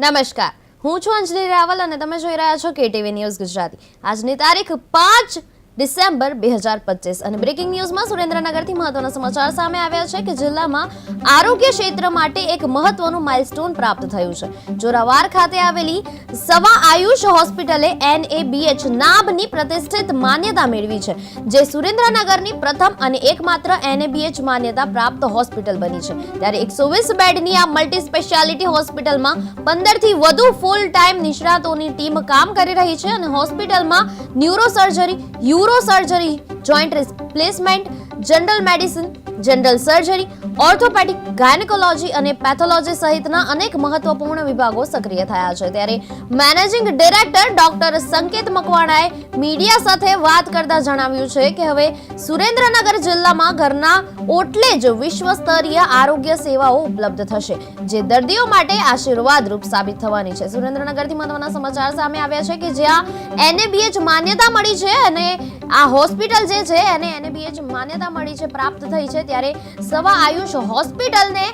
નમસ્કાર. હું છું અંજલિ રાવલ અને તમે જોઈ રહ્યા છો કેટીવી ન્યૂઝ ગુજરાતી. આજની તારીખ પાંચ ડિસેમ્બર બે હજાર પચીસ. અને બ્રેકિંગ ન્યૂઝમાં સુરેન્દ્રનગરથી મહત્વના સમાચાર સામે આવ્યા છે કે જિલ્લામાં આરોગ્ય ક્ષેત્ર માટે એક મહત્વનું માઇલસ્ટોન પ્રાપ્ત થયું છે. જોરાવાર ખાતે આવેલી સવા આયુષ હોસ્પિટલે એનએબીએચ નાબની પ્રતિષ્ઠિત માન્યતા મેળવી છે, જે સુરેન્દ્રનગરની પ્રથમ અને એકમાત્ર એનએબીએચ માન્યતા પ્રાપ્ત હોસ્પિટલ બની છે. ત્યારે એકસો વીસ બેડની આ મલ્ટી સ્પેશિયાલિટી હોસ્પિટલમાં પંદરથી વધુ ફૂલ ટાઈમ નિષ્ણાતોની ટીમ કામ કરી રહી છે અને હોસ્પિટલમાં neuro surgery uro surgery joint replacement general medicine, general surgery, orthopaedic, gynaecology અને પેથોલોજી સહિતના અનેક મહત્વપૂર્ણ વિભાગો સક્રિય થયા છે. ત્યારે મેનેજિંગ ડિરેક્ટર ડોક્ટર સંકેત મકવાણાએ મીડિયા સાથે વાત કરતા જણાવ્યું છે કે હવે સુરેન્દ્રનગર જિલ્લામાં ઘરના ઓટલે જ વિશ્વ સ્તરીય આરોગ્ય સેવાઓ ઉપલબ્ધ થશે, જે દર્દીઓ માટે આશીર્વાદરૂપ સાબિત થવાની છે. સુરેન્દ્રનગરથી મહત્વના સમાચાર સામે આવ્યા છે કે જ્યાં એનએબીએચ માન્યતા મળી છે અને આ હોસ્પિટલ જે છે એને એનએબીએચ માન્યતા મળી છે પ્રાપ્ત થઈ છે ત્યારે સવા આયુષ હોસ્પિટલને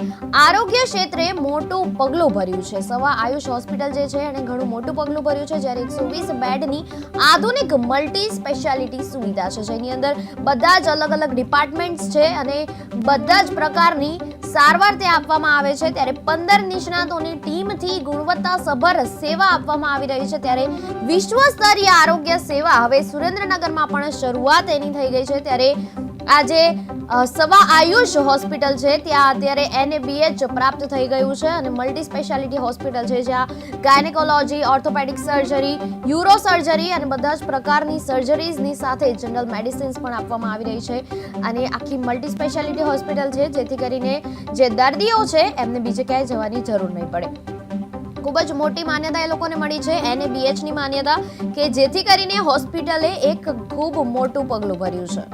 આરોગ્ય ક્ષેત્રે મોટું પગલું ભર્યું છે. સવા આયુષ હોસ્પિટલ જે છે એને ઘણું મોટું પગલું ભર્યું છે જ્યારે એકસો વીસ બેડની આધુનિક મલ્ટી સ્પેશિયાલિટી સુવિધા છે, જેની અંદર બધા જ અલગ અલગ ડિપાર્ટમેન્ટ્સ છે અને બધા જ પ્રકારની સારવાર ત્યાં આપવામાં આવે છે. ત્યારે પંદર નિષ્ણાતોની ટીમથી ગુણવત્તાસભર સેવા આપવામાં આવી રહી છે. ત્યારે વિશ્વ સ્તરીય આરોગ્ય સેવા હવે સુરેન્દ્રનગરમાં પણ શરૂઆત એની થઈ ગઈ છે. ત્યારે આજે સવા આયુષ હોસ્પિટલ છે. ત્યાં અત્યારે એનએબીએચ પ્રાપ્ત થઈ ગયું છે અને મલ્ટી સ્પેશિયાલિટી હોસ્પિટલ છે, જ્યાં gynaecology orthopaedic surgery uro surgery અને બધા જ પ્રકારની સર્જરીઝની સાથે જનરલ મેડિસિન્સ પણ આપવામાં આવી રહી છે. અને આખી મલ્ટી સ્પેશિયાલિટી હોસ્પિટલ છે, જેથી કરીને જે દર્દીઓ છે, એમને બીજે ક્યાંય જવાની જરૂર નહીં પડે. ખૂબ જ મોટી માન્યતા એ લોકોને મળી છે એને બીએચની માન્યતા, કે જેથી કરીને હોસ્પિટલે એક ખૂબ મોટું પગલું ભર્યું છે.